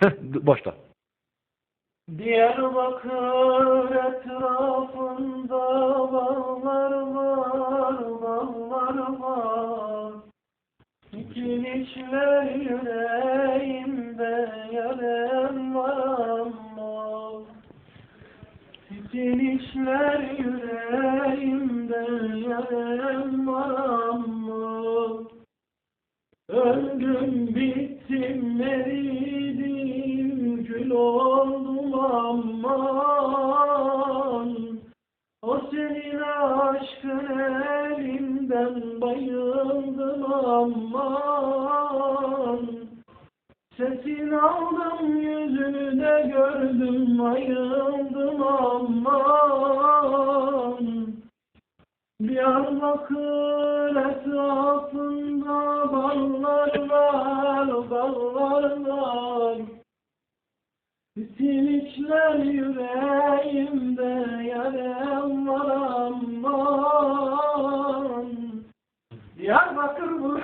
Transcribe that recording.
Heh, başla. Diyarbakır etrafında bağlar var, bağlar var. Bütün işler yüreğimde yarım var ama. Bütün işler yüreğimde yarım var ama. Öldüm bittim oldum aman. O senin aşkın elinden bayıldım aman. Sesini aldım yüzünü de gördüm ayıldım aman. Diyarbakır etrafında ballar var, ballar var. İçler yüreğimde yarem var aman. Diyarbakır bu.